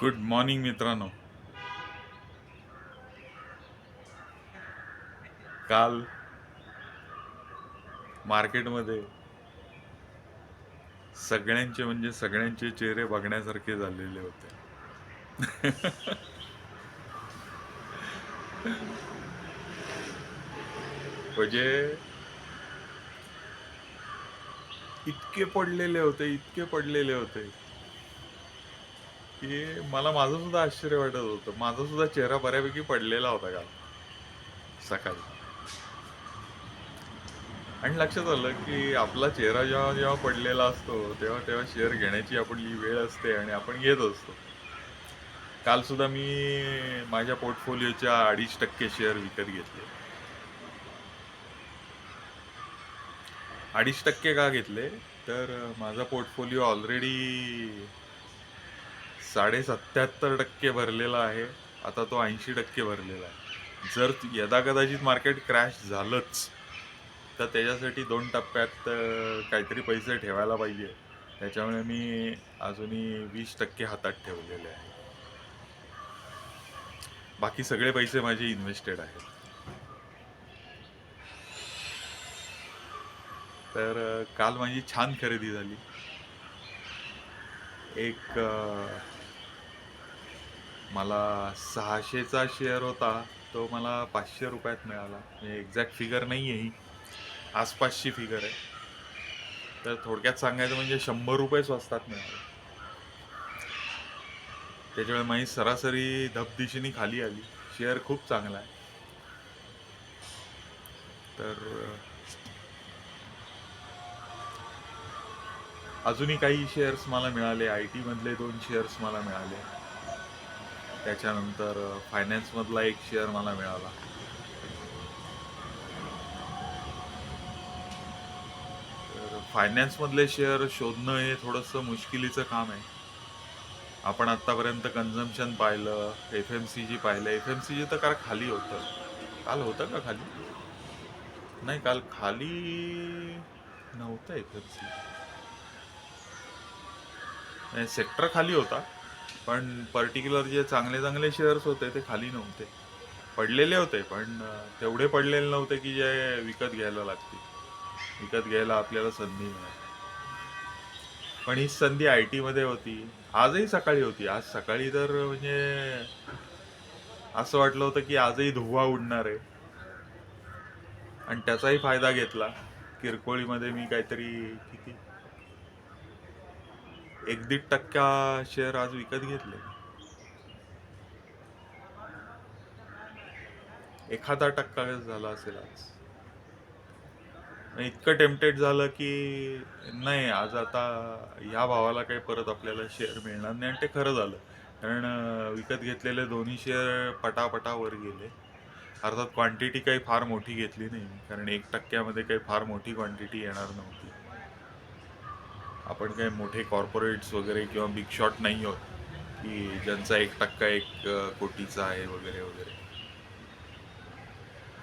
Good morning मित्रांनो. काल मार्केटमध्ये सगळ्यांचे म्हणजे सगळ्यांचे चेहरे बघण्यासारखे झालेले होते. म्हणजे इतके पडलेले होते इतके पडलेले होते. की मला माझं सुद्धा आश्चर्य वाटत होतं. माझा सुद्धा चेहरा बऱ्यापैकी पडलेला होता काल. सकाळी. आणि लक्षात आलं की आपला चेहरा जेव्हा जेव्हा पडलेला असतो तेव्हा तेव्हा शेअर घेण्याची आपली वेळ असते आणि आपण घेत असतो. काल सुद्धा मी माझ्या पोर्टफोलिओच्या अडीच टक्के शेअर विकत घेतले. अडीच टक्के का घेतले? तर माझा पोर्टफोलिओ ऑलरेडी साडे सत्याहत्तर टक्के भरलेला आहे. आता तो ऐंशी टक्के भरलेला आहे. जर यदाकदाचित मार्केट क्रॅश झालंच तर त्याच्यासाठी दोन टप्प्यात काहीतरी पैसे ठेवायला पाहिजे. त्याच्यामुळे मी अजूनही वीस टक्के हातात ठेवलेले आहे. बाकी सगळे पैसे माझे इन्व्हेस्टेड आहेत. तर काल माझी छान खरेदी झाली. एक मला सहाशेचा शेअर होता तो मला पाचशे रुपयात मिळाला. म्हणजे एक्झॅक्ट फिगर नाही आहे ही. आसपासची फिगर आहे. तर थोडक्यात सांगायचं म्हणजे शंभर रुपये स्वस्तात मिळाले. त्याच्यामुळे माझी सरासरी धबदिशीने खाली आली. शेअर खूप चांगला आहे. तर अजूनही काही शेअर्स मला मिळाले. आय टी मधले दोन शेअर्स मला मिळाले. त्याच्यानंतर फायनान्स मधला एक शेअर मला मिळाला. तर फायनान्स मधले शेअर शोधणं हे थोडंसं मुश्किलीचं काम आहे. आपण आतापर्यंत कन्झम्पशन पाहिलं एफ एम सी जी पाहिलं. एफ एम सी जी तर काल खाली होतं. काल होतं का खाली? नाही काल खाली नव्हतं एफ एम सी सेक्टर खाली होता. पण पर्टिक्युलर जे चांगले चांगले शेअर्स होते ते खाली नव्हते. पडलेले होते पण तेवढे पडलेले नव्हते की जे विकत घ्यायला लागतील. विकत घ्यायला आपल्याला संधी मिळाली. पण ही संधी आय टीमध्ये होती. आजही सकाळी होती. आज सकाळी तर म्हणजे असं वाटलं होतं की आजही धुवा उडणार आहे. आणि त्याचाही फायदा घेतला. किरकोळीमध्ये मी काहीतरी किती एक दीड टक्का शेअर आज विकत घेतले. एखादा टक्का झाला असेल आज. इतकं टेम्पटेड झालं की नाही आज आता ह्या भावाला काही परत आपल्याला शेअर मिळणार नाही आणि ते खरं झालं. कारण विकत घेतलेले दोन्ही शेअर पटापटावर गेले. अर्थात क्वांटिटी काही फार मोठी घेतली नाही. कारण एक टक्क्यामध्ये काही फार मोठी क्वांटिटी येणार नव्हती. आपण काही मोठे कॉर्पोरेट्स वगैरे किंवा बिग शॉट नाही आहोत की ज्यांचा एक टक्का एक कोटीचा आहे वगैरे वगैरे.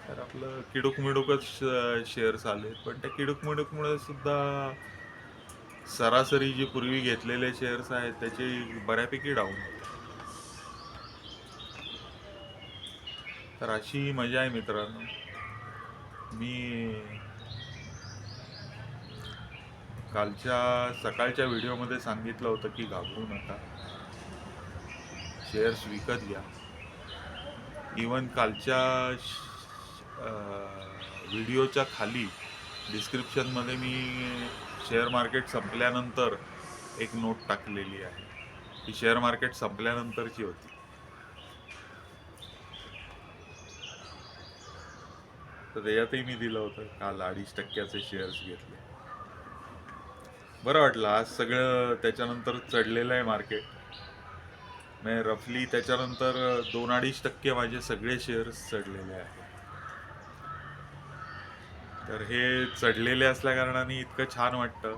तर आपलं किडूक मिडूकच शेअर्स आले. पण त्या किडूक मिडूकमुळे सुद्धा सरासरी जी पूर्वी घेतलेले शेअर्स आहेत त्याचे बऱ्यापैकी डाऊन होते. तर अशी मजा आहे मित्रांनो. मी कालच्या सकाळच्या व्हिडिओमध्ये सांगितलं होतं की घाबरू नका. शेअर्स विकत घ्या. इवन कालच्या व्हिडिओच्या खाली डिस्क्रिप्शनमध्ये मी शेअर मार्केट संपल्यानंतर एक नोट टाकलेली आहे. ही शेअर मार्केट संपल्यानंतरची होती. तर त्याच्यातही मी दिलं होतं काल अडीच टक्क्याचे शेअर्स घेतले. बरं वाटलं. आज सगळं त्याच्यानंतर चढलेलं आहे मार्केट म्हणजे रफली त्याच्यानंतर दोन अडीच टक्के माझे सगळे शेअर्स चढलेले आहेत. तर हे चढलेले असल्या कारणाने इतकं छान वाटतं.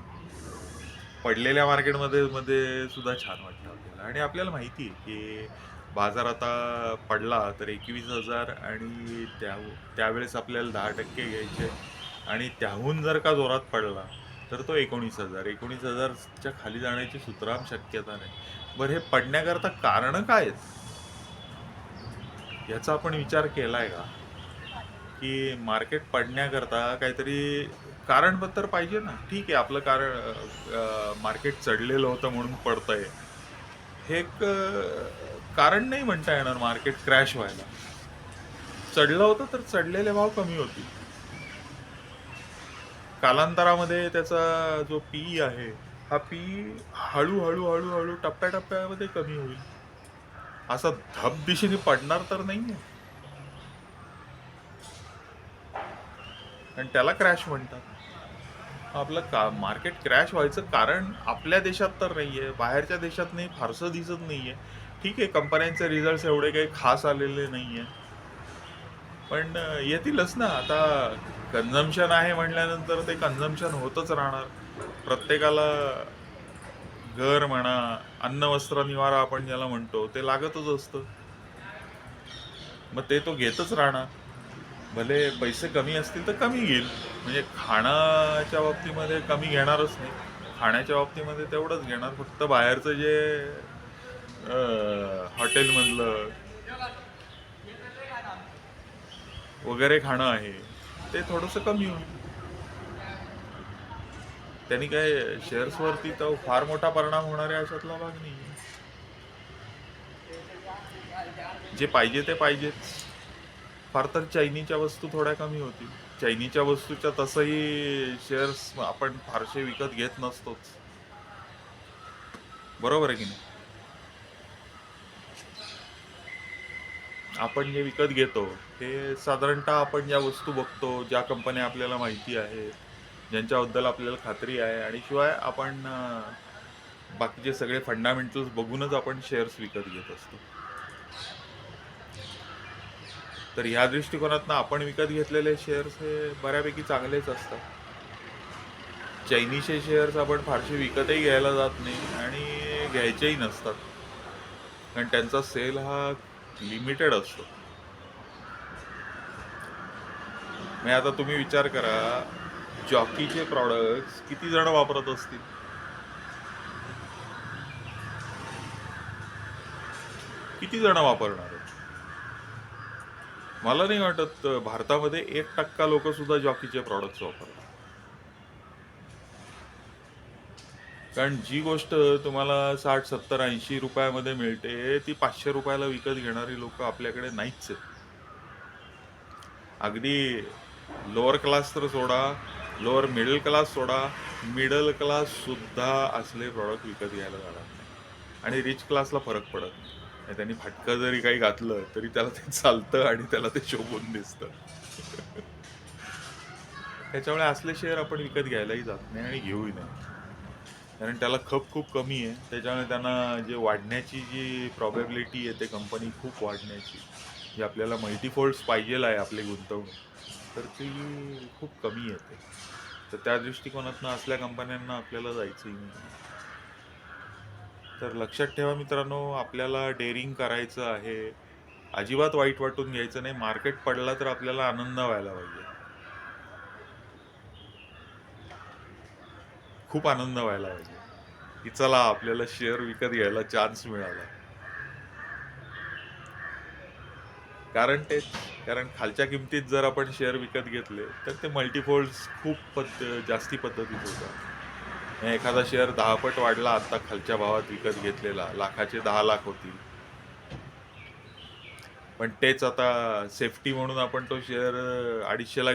पडलेल्या मार्केटमध्ये मध्ये सुद्धा छान वाटतं आपल्याला. आणि आपल्याला माहिती आहे की बाजार आता पडला तर एकवीस हजार आणि त्या त्यावेळेस आपल्याला दहा टक्के घ्यायचे. आणि त्याहून जर का जोरात पडला तर तो एकोणीस हजार. एकोणीस हजारच्या खाली जाण्याची सुतराम शक्यता नाही. बरं हे पडण्याकरता कारणं काय आहेत? याचा आपण विचार केला आहे का? की मार्केट पडण्याकरता काहीतरी कारणपत्र पाहिजे ना. ठीक आहे आपलं कारण मार्केट चढलेलं होतं म्हणून पडतंय. हे एक कारण नाही म्हणता येणार मार्केट क्रॅश व्हायला. चढलं होतं तर चढलेले भाव कमी होतील. कालांतरामध्ये त्याचा जो पी आहे हा पी हळूहळू हळूहळू टप्प्याटप्प्यामध्ये कमी होईल. असा धब दिशेने पडणार तर नाहीये. आणि त्याला क्रॅश म्हणतात. आपलं का मार्केट क्रॅश व्हायचं कारण आपल्या देशात तर नाहीये बाहेरच्या देशात नाही फारसं दिसत नाहीये. ठीक आहे कंपन्यांचे रिझल्ट एवढे काही खास आलेले नाहीये. पण येतीलच ना. आता कन्झम्पशन आहे म्हटल्यानंतर ते कन्झम्पशन होतच राहणार. प्रत्येकाला घर म्हणा अन्न वस्त्र निवारा आपण ज्याला म्हणतो ते लागतच असतं. मग ते तो घेतच राहणार. भले पैसे कमी असतील तर कमी घेईल. म्हणजे खाण्याच्या बाबतीमध्ये कमी घेणारच नाही. खाण्याच्या बाबतीमध्ये तेवढंच घेणार. फक्त बाहेरचं जे हॉटेलमधलं वगैरे खाणं आहे. ते थोडंसं कमी होईल. त्यांनी काय शेअर्सवरती तर फार मोठा परिणाम होणार आहे अशातला भाग नाही जे पाहिजे ते पाहिजेच फार तर चायनीच्या वस्तू थोड्या कमी होतील. चायनीच्या वस्तूच्या तसंही शेअर्स आपण फारसे विकत घेत नसतोच. बरोबर आहे की नाही? आपण जे विकत घेतो हे साधारणतः आपण ज्या वस्तू बघतो ज्या कंपन्या आपल्याला माहिती आहे ज्यांच्याबद्दल आपल्याला खात्री आहे आणि शिवाय आपण बाकीचे सगळे फंडामेंटल्स बघूनच आपण शेअर्स विकत घेत असतो. तर ह्या दृष्टिकोनातनं आपण विकत घेतलेले शेअर्स हे बऱ्यापैकी चांगलेच असतात. चायनीचे शेअर्स आपण फारसे विकतही घ्यायला जात नाही आणि घ्यायचेही नसतात. कारण त्यांचा सेल हा लिमिटेड असतो. म्हणजे आता तुम्ही विचार करा जॉकीचे प्रॉडक्ट्स किती जण वापरत असतील? किती जण वापरणार मला नाही वाटत भारतामध्ये एक टक्का लोक सुद्धा जॉकीचे प्रॉडक्ट्स वापरतात. कारण जी गोष्ट तुम्हाला साठ सत्तर ऐंशी रुपयामध्ये मिळते ती पाचशे रुपयाला विकत घेणारी लोक आपल्याकडे नाहीच आहेत. अगदी लोअर क्लास तर सोडा लोअर मिडल क्लास सोडा मिडल क्लास सुद्धा असले प्रॉडक्ट विकत घ्यायला जाणार नाही. आणि रिच क्लासला फरक पडत नाही. त्यांनी फटकं जरी काही घातलं तरी त्याला ते चालतं आणि त्याला ते शोभून दिसतं. त्याच्यामुळे असले शेअर आपण विकत घ्यायलाही जात नाही आणि घेऊही नाही. कारण त्याला खप खूप कमी आहे. त्याच्यामुळे त्यांना जे वाढण्याची जी प्रॉबेबिलिटी आहे ते कंपनी खूप वाढण्याची जी आपल्याला मल्टीफोल्ड्स पाहिजेल आहे आपली गुंतवणूक. तर ती खूप कमी येते तर त्या दृष्टिकोनातनं असल्या कंपन्यांना आपल्याला जायचंही नाही तर लक्षात ठेवा मित्रांनो आपल्याला डेअरिंग करायचं आहे. अजिबात वाईट वाटून घ्यायचं नाही. मार्केट पडला तर आपल्याला आनंद व्हायला पाहिजे. खूप आनंद व्हायला पाहिजे. की चला आपल्याला शेअर विकत घ्यायला चान्स मिळाला. कारण ते कारण खालच्या किमतीत जर आपण शेअर विकत घेतले तर ते मल्टीफोल्ड खूप पद्ध जास्ती पद्धतीत होतात. एखादा शेअर दहापट वाढला आता खालच्या भावात विकत घेतलेला लाखाचे दहा लाख होतील. पण तेच आता सेफ्टी म्हणून आपण तो शेअर अडीचशेला